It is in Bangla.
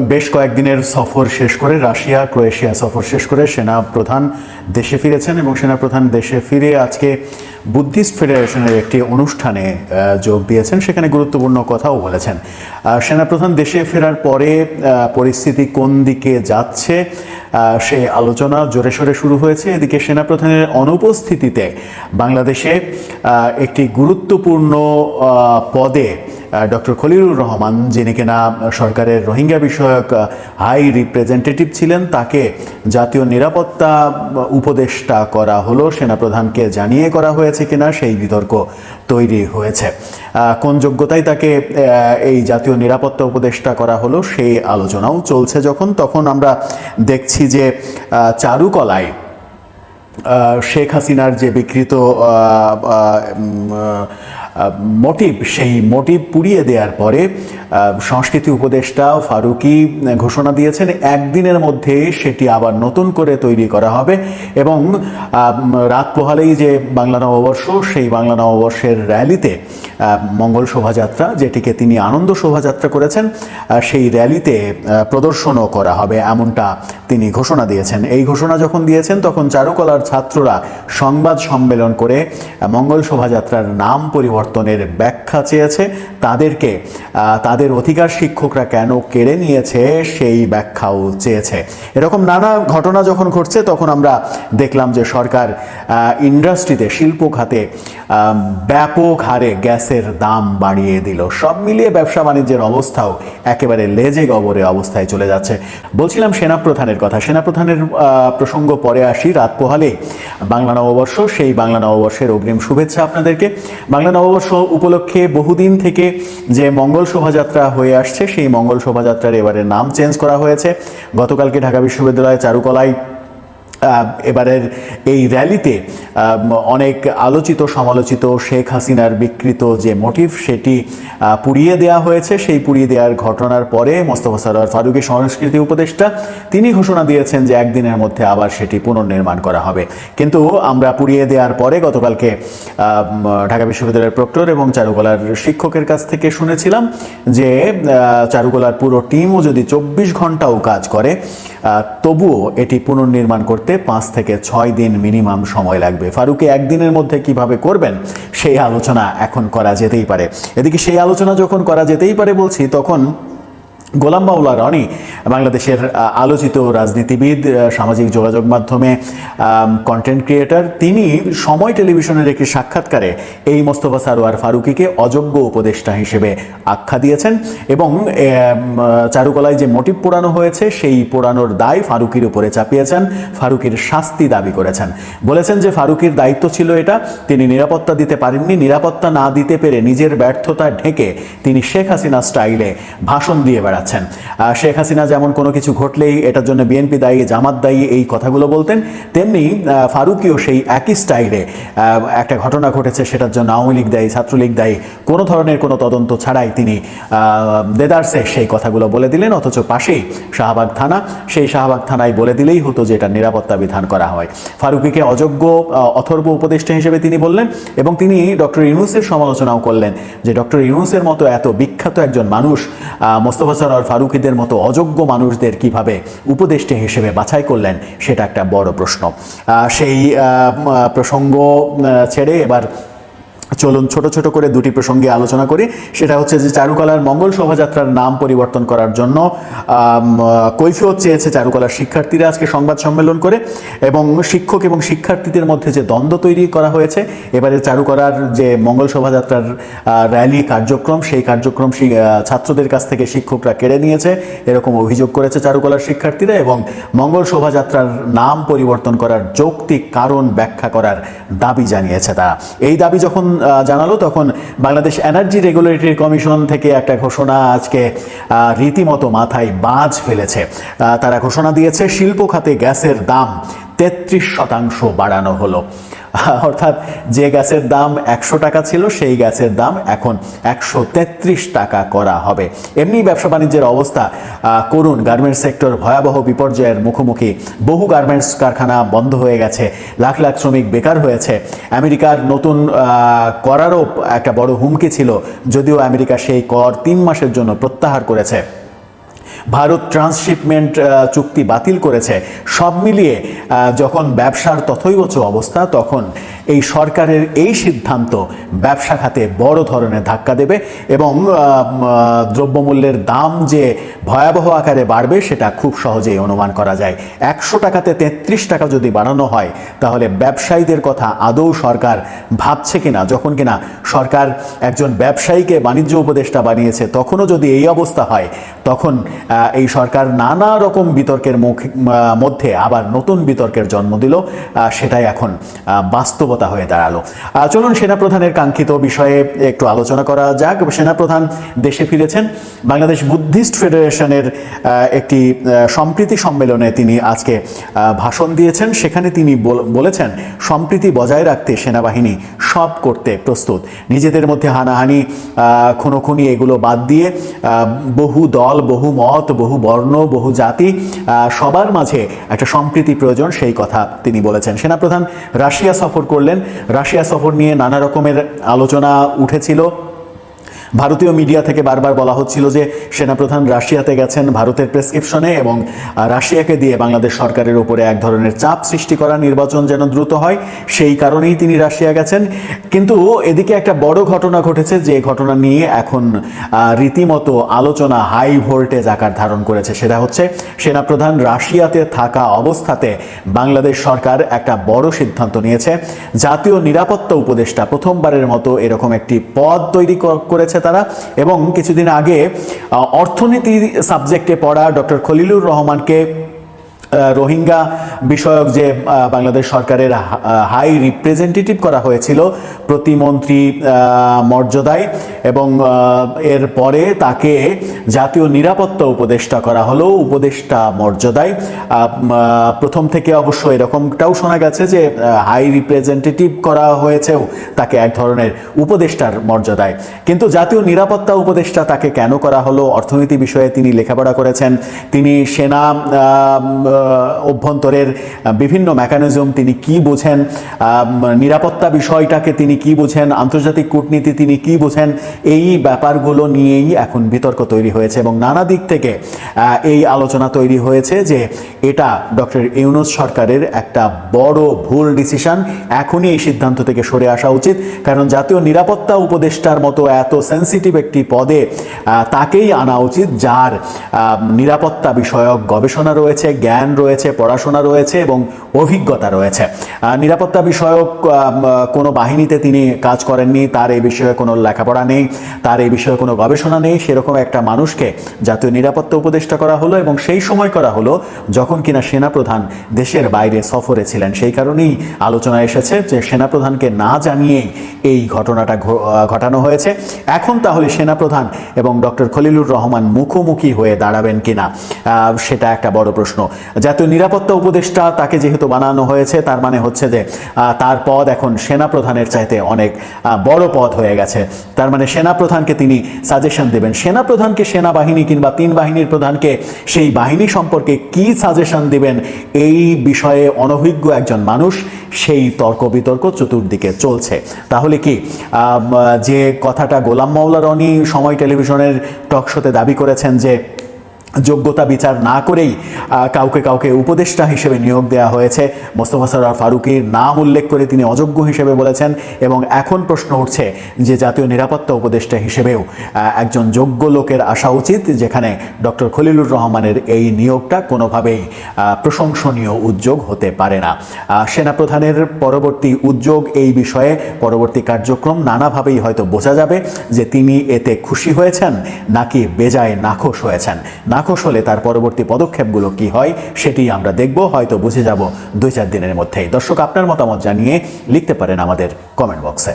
বেশ কয়েকদিনের সফর শেষ করে রাশিয়া ক্রোয়েশিয়া সফর শেষ করে সেনা প্রধান দেশে ফিরেছেন এবং সেনা প্রধান দেশে ফিরে আজকে বুদ্ধিস্ট ফেডারেশনের একটি অনুষ্ঠানে যোগ দিয়েছেন। সেখানে গুরুত্বপূর্ণ কথাও বলেছেন। সেনাপ্রধান দেশে ফেরার পরে পরিস্থিতি কোন দিকে যাচ্ছে আহ, সে আলোচনা জোরে সোরে শুরু হয়েছে। এদিকে সেনাপ্রধানের অনুপস্থিতিতে বাংলাদেশে একটি গুরুত্বপূর্ণ পদে ডক্টর খলিলুর রহমান, যিনি কিনা সরকারের রোহিঙ্গা বিষয়ক হাই রিপ্রেজেন্টেটিভ ছিলেন, তাকে জাতীয় নিরাপত্তা উপদেষ্টা করা হলো। সেনাপ্রধানকে জানিয়ে করা হয়েছে কিনা, সেই বিতর্ক তৈরি হয়েছে। কোন যোগ্যতায় তাকে এই জাতীয় নিরাপত্তা উপদেষ্টা করা হলো, সেই আলোচনাও চলছে যখন। তখন আমরা দেখছি যে চারুকলায় শেখ হাসিনার যে বিকৃত মোটিভ সেই মোটিভ পুড়িয়ে দেওয়ার পরে সংস্কৃতি উপদেষ্টা ফারুকি ঘোষণা দিয়েছেন, একদিনের মধ্যে সেটি আবার নতুন করে তৈরি করা হবে এবং রাত পোহালেই যে বাংলা নববর্ষ, সেই বাংলা নববর্ষের র্যালিতে মঙ্গল শোভাযাত্রা, যেটিকে তিনি আনন্দ শোভাযাত্রা করেছেন সেই র্যালিতে প্রদর্শনও করা হবে এমনটা তিনি ঘোষণা দিয়েছেন। এই ঘোষণা যখন দিয়েছেন, তখন চারুকলার ছাত্ররা সংবাদ সম্মেলন করে মঙ্গল শোভাযাত্রার নাম পরিবর্তনের ব্যাখ্যা চেয়েছে। তাদেরকে তাদের অধিকার শিক্ষকরা কেন কেড়ে নিয়েছে সেই ব্যাখ্যাও চেয়েছে। এরকম নানা ঘটনা যখন ঘটছে, তখন আমরা দেখলাম যে সরকার ইন্ডাস্ট্রিতে শিল্প খাতে ব্যাপক হারে গ্যাসের দাম বাড়িয়ে দিল। সব মিলিয়ে ব্যবসা বাণিজ্যের অবস্থাও একেবারে লেজে গবরে অবস্থায় চলে যাচ্ছে। বলছিলাম সেনাপ্রধানের কথা। সেনাপ্রধানের প্রসঙ্গ পরে আসি। রাত পোহালে বাংলা নববর্ষ, সেই বাংলা নববর্ষের অগ্রিম শুভেচ্ছা আপনাদেরকে। বাংলা নববর্ষ উপলক্ষে বহুদিন থেকে যে মঙ্গল শোভাযাত্রা হয়ে আসছে, সেই মঙ্গল শোভাযাত্রার এবারে নাম চেঞ্জ করা হয়েছে। গতকালকে ঢাকা বিশ্ববিদ্যালয়ের চারুকলায় এবারের এই র্যালিতে অনেক আলোচিত, সমালোচিত শেখ হাসিনার বিকৃত যে মোটিভ, সেটি পুড়িয়ে দেওয়া হয়েছে। সেই পুড়িয়ে দেওয়ার ঘটনার পরে মোস্তফা সরোয়ার ফারুকের সংস্কৃতি উপদেষ্টা, তিনি ঘোষণা দিয়েছেন যে একদিনের মধ্যে আবার সেটি পুনর্নির্মাণ করা হবে। কিন্তু আমরা পুড়িয়ে দেওয়ার পরে গতকালকে ঢাকা বিশ্ববিদ্যালয়ের প্রক্টর এবং চারুকলার শিক্ষকের কাছ থেকে শুনেছিলাম যে চারুকলার পুরো টিমও যদি চব্বিশ ঘন্টাও কাজ করে তবুও এটি পুনর্নির্মাণ করতে পাঁচ থেকে ছয় দিন মিনিমাম সময় লাগবে। ফারুকে একদিনের মধ্যে কীভাবে করবেন, সেই আলোচনা এখন করা যেতেই পারে। এদিকে সেই আলোচনা যখন করা যেতেই পারে বলছি, তখন গোলাম মাওলা রনি, বাংলাদেশের আলোচিত রাজনীতিবিদ সামাজিক যোগাযোগ মাধ্যমে কন্টেন্ট ক্রিয়েটার তিনি সময় টেলিভিশনের একটি সাক্ষাৎকারে এই মোস্তফা সারোয়ার ফারুকিকে অযোগ্য উপদেষ্টা হিসেবে আখ্যা দিয়েছেন এবং চারুকলায় যে মোটিভ পোড়ানো হয়েছে, সেই পোড়ানোর দায় ফারুকির উপরে চাপিয়েছেন, ফারুকির শাস্তি দাবি করেছেন। বলেছেন যে ফারুকির দায়িত্ব ছিল এটা, তিনি নিরাপত্তা দিতে পারেননি, নিরাপত্তা না দিতে পেরে নিজের ব্যর্থতা ঢেকে তিনি শেখ হাসিনা স্টাইলে ভাষণ দিয়ে বেড়াচ্ছেন শেখ হাসিনা যেমন কোনো কিছু ঘটলেই এটার জন্য বিএনপি দায়ী, জামাত দায়ী এই কথাগুলো বলতেন, তেমনি ফারুকিও সেই একই স্টাইলে একটা ঘটনা ঘটেছে সেটার জন্য আওয়ামী লীগ দায়ী, ছাত্রলীগ দায়ী, কোনো ধরনের কোনো তদন্ত ছাড়াই তিনি দেদারসে সেই কথাগুলো বলে দিলেন, অথচ পাশেই শাহবাগ থানা, সেই শাহবাগ থানায় বলে দিলেই হতো যে এটা নিরাপত্তা বিধান করা হয়। ফারুকিকে অযোগ্য অথর্ব উপদেষ্টা হিসেবে তিনি বললেন এবং তিনি ডক্টর ইউনুসের সমালোচনাও করলেন যে ডক্টর ইউনুসের মতো এত বিখ্যাত একজন মানুষ মোস্তফা সরোয়ার ফারুকিদের মতো অযোগ্য মানুষদের কীভাবে উপদেষ্টা হিসেবে বাছাই করলেন, সেটা একটা বড় প্রশ্ন। সেই প্রসঙ্গ ছেড়ে এবার চলুন ছোট ছোট করে দুটি প্রসঙ্গে আলোচনা করি। সেটা হচ্ছে যে চারুকলার মঙ্গল শোভাযাত্রার নাম পরিবর্তন করার জন্য কৈফিয়ত চেয়েছে চারুকলার শিক্ষার্থীরা আজকে সংবাদ সম্মেলন করে এবং শিক্ষক এবং শিক্ষার্থীদের মধ্যে যে দ্বন্দ্ব তৈরি করা হয়েছে, এবারে চারুকলার যে মঙ্গল শোভাযাত্রার র্যালি কার্যক্রম, সেই কার্যক্রম ছাত্রদের কাছ থেকে শিক্ষকরা কেড়ে নিয়েছে। এরকম অভিযোগ করেছে চারুকলার শিক্ষার্থীরা এবং মঙ্গল শোভাযাত্রার নাম পরিবর্তন করার যৌক্তিক কারণ ব্যাখ্যা করার দাবি জানিয়েছে তারা। এই দাবি যখন জানালো, তখন বাংলাদেশ এনার্জি রেগুলেটরি কমিশন থেকে একটা ঘোষণা আজকে রীতিমতো মাথায় বাজ ফেলেছে। তারা ঘোষণা দিয়েছে, শিল্প খাতে গ্যাসের দাম তেত্রিশ শতাংশ বাড়ানো হলো। অর্থাৎ যে গ্যাসের দাম একশো টাকা ছিল, সেই গ্যাসের দাম এখন একশো তেত্রিশ টাকা করা হবে। এমনি ব্যবসা বাণিজ্যের অবস্থা করুন গার্মেন্টস সেক্টর ভয়াবহ বিপর্যয়ের মুখোমুখি। বহু গার্মেন্টস কারখানা বন্ধ হয়ে গেছে, লাখ লাখ শ্রমিক বেকার হয়েছে। আমেরিকার নতুন করারও একটা বড় হুমকি ছিল, যদিও আমেরিকা সেই কর তিন মাসের জন্য প্রত্যাহার করেছে। ভারত ট্রান্সশিপমেন্ট চুক্তি বাতিল করেছে। সব মিলিয়ে যখন ব্যবসার তথৈবচ অবস্থা তখন এই সরকারের এই সিদ্ধান্ত ব্যবসা খাতে বড় ধরনের ধাক্কা দেবে এবং দ্রব্যমূল্যের দাম যে ভয়াবহ আকারে বাড়বে সেটা খুব সহজেই অনুমান করা যায়। একশো টাকাতে তেত্রিশ টাকা যদি বাড়ানো হয় তাহলে ব্যবসায়ীদের কথা আদৌ সরকার ভাবছে কিনা? যখন কিনা সরকার একজন ব্যবসায়ীকে বাণিজ্য উপদেষ্টা বানিয়েছে তখনও যদি এই অবস্থা হয় তখন এই সরকার নানা রকম বিতর্কের মুখ মধ্যে আবার নতুন বিতর্কের জন্ম দিল। সেটাই এখন আহ, বাস্তবতা হয়ে দাঁড়াল। চলুন সেনাপ্রধানের কাঙ্ক্ষিত বিষয়ে একটু আলোচনা করা যাক। সেনাপ্রধান দেশে ফিরেছেন। বাংলাদেশ বুদ্ধিস্ট ফেডারেশনের একটি সম্প্রীতি সম্মেলনে তিনি আজকে ভাষণ দিয়েছেন। সেখানে তিনি বল- বলেছেন, সম্প্রীতি বজায় রাখতে সেনাবাহিনী সব করতে প্রস্তুত। নিজেদের মধ্যে হানাহানি খুনোখুনি এগুলো বাদ দিয়ে বহু দল, বহু মত, বহু বর্ণ, বহু জাতি সবার মাঝে একটা সম্প্রীতি প্রয়োজন, সেই কথা তিনি বলেছেন। সেনাপ্রধান রাশিয়া সফর করলেন। রাশিয়া সফর নিয়ে নানা রকমের আলোচনা উঠেছিল। ভারতীয় মিডিয়া থেকে বারবার বলা হচ্ছিল যে সেনাপ্রধান রাশিয়াতে গেছেন ভারতের প্রেসক্রিপশনে এবং রাশিয়াকে দিয়ে বাংলাদেশ সরকারের উপরে এক ধরনের চাপ সৃষ্টি করা নির্বাচন যেন দ্রুত হয়, সেই কারণেই তিনি রাশিয়া গেছেন। কিন্তু এদিকে একটা বড় ঘটনা ঘটেছে যে ঘটনা নিয়ে এখন রীতিমতো আলোচনা হাই ভোল্টেজ আকার ধারণ করেছে। সেটা হচ্ছে সেনাপ্রধান রাশিয়াতে থাকা অবস্থাতে বাংলাদেশ সরকার একটা বড় সিদ্ধান্ত নিয়েছে। জাতীয় নিরাপত্তা উপদেষ্টা প্রথমবারের মতো এরকম একটি পদ তৈরি করেছে তারা এবং কিছুদিন আগে অর্থনীতি সাবজেক্টে পড়া ডক্টর খলিলুর রহমানকে রোহিঙ্গা বিষয়ক যে বাংলাদেশ সরকারের হাই রিপ্রেজেন্টেটিভ করা হয়েছিল প্রতিমন্ত্রী মর্যাদায় এবং এর পরে তাকে জাতীয় নিরাপত্তা উপদেষ্টা করা হলো, উপদেষ্টা মর্যাদায়। প্রথম থেকে অবশ্য এরকমটাও শোনা গেছে যে হাই রিপ্রেজেন্টেটিভ করা হয়েছেও তাকে এক ধরনের উপদেষ্টার মর্যাদায়। কিন্তু জাতীয় নিরাপত্তা উপদেষ্টা তাকে কেন করা হলো, অর্থনীতি বিষয়ে তিনি লেখাপড়া করেছেন, তিনি সেনা অভ্যন্তরের বিভিন্ন মেকানিজম তিনি কি বোঝেন নিরাপত্তা বিষয়টাকে তিনি কি বোঝেন, আন্তর্জাতিক কূটনীতি তিনি কি বোঝেন, এই ব্যাপারগুলো নিয়েই এখন বিতর্ক তৈরি হয়েছে এবং নানা দিক থেকে এই আলোচনা তৈরি হয়েছে যে এটা ডক্টর ইউনুস সরকারের একটা বড় ভুল ডিসিশন এখনই এই সিদ্ধান্ত থেকে সরে আসা উচিত, কারণ জাতীয় নিরাপত্তা উপদেষ্টার মতো এত সেন্সিটিভ একটি পদে তাকেই আনা উচিত, যার নিরাপত্তা বিষয়ক গবেষণা রয়েছে, জ্ঞান রয়েছে, পড়াশোনা রয়েছে এবং অভিজ্ঞতা রয়েছে। নিরাপত্তা বিষয়ক কোনো বাহিনীতে তিনি কাজ করেননি, তার এই বিষয়ে কোনো লেখাপড়া নেই, তার এই বিষয়ে কোনো গবেষণা নেই, সেরকম একটা মানুষকে জাতীয় নিরাপত্তা উপদেষ্টা করা হলো এবং সেই সময় করা হলো যখন কিনা সেনাপ্রধান দেশের বাইরে সফরে ছিলেন। সেই কারণেই আলোচনা এসেছে যে সেনাপ্রধানকে না জানিয়েই এই ঘটনাটা ঘটানো হয়েছে। এখন তাহলে সেনাপ্রধান এবং ডক্টর খলিলুর রহমান মুখোমুখি হয়ে দাঁড়াবেন কিনা? সেটা একটা বড় প্রশ্ন। জাতীয় নিরাপত্তা উপদেষ্টা তাকে যেহেতু বানানো হয়েছে, তার মানে হচ্ছে যে তার পদ এখন সেনাপ্রধানের চাইতে অনেক বড় পদ হয়ে গেছে। তার মানে সেনাপ্রধানকে তিনি সাজেশন দেবেন। সেনা সেনাপ্রধানকে সেনাবাহিনী কিংবা তিন বাহিনীর প্রধানকে সেই বাহিনী সম্পর্কে কি সাজেশন দিবেন, এই বিষয়ে অনভিজ্ঞ একজন মানুষ, সেই তর্ক বিতর্ক চতুর্দিকে চলছে। তাহলে কি যে কথাটা গোলাম মাওলা রনি সময় টেলিভিশনের টকশোতে দাবি করেছেন যে যোগ্যতা বিচার না করেই কাউকে কাউকে উপদেষ্টা হিসেবে নিয়োগ দেওয়া হয়েছে। মোস্তফা সরার ফারুকির নাম উল্লেখ করে তিনি অযোগ্য হিসেবে বলেছেন এবং এখন প্রশ্ন উঠছে যে জাতীয় নিরাপত্তা উপদেষ্টা হিসেবেও একজন যোগ্য লোকের আসা উচিত, যেখানে ডক্টর খলিলুর রহমানের এই নিয়োগটা কোনোভাবেই প্রশংসনীয় উদ্যোগ হতে পারে না। সেনাপ্রধানের পরবর্তী উদ্যোগ এই বিষয়ে পরবর্তী কার্যক্রম নানাভাবেই হয়তো বোঝা যাবে যে তিনি এতে খুশি হয়েছেন নাকি বেজায় নাখোশ হয়েছেন। নাখোশ হলে তার পরবর্তী পদক্ষেপগুলো কি হয় সেটি আমরা দেখব, হয়তো বুঝে যাব দুই চার দিনের মধ্যেই। দর্শক, আপনার মতামত জানিয়ে লিখতে পারেন আমাদের কমেন্ট বক্সে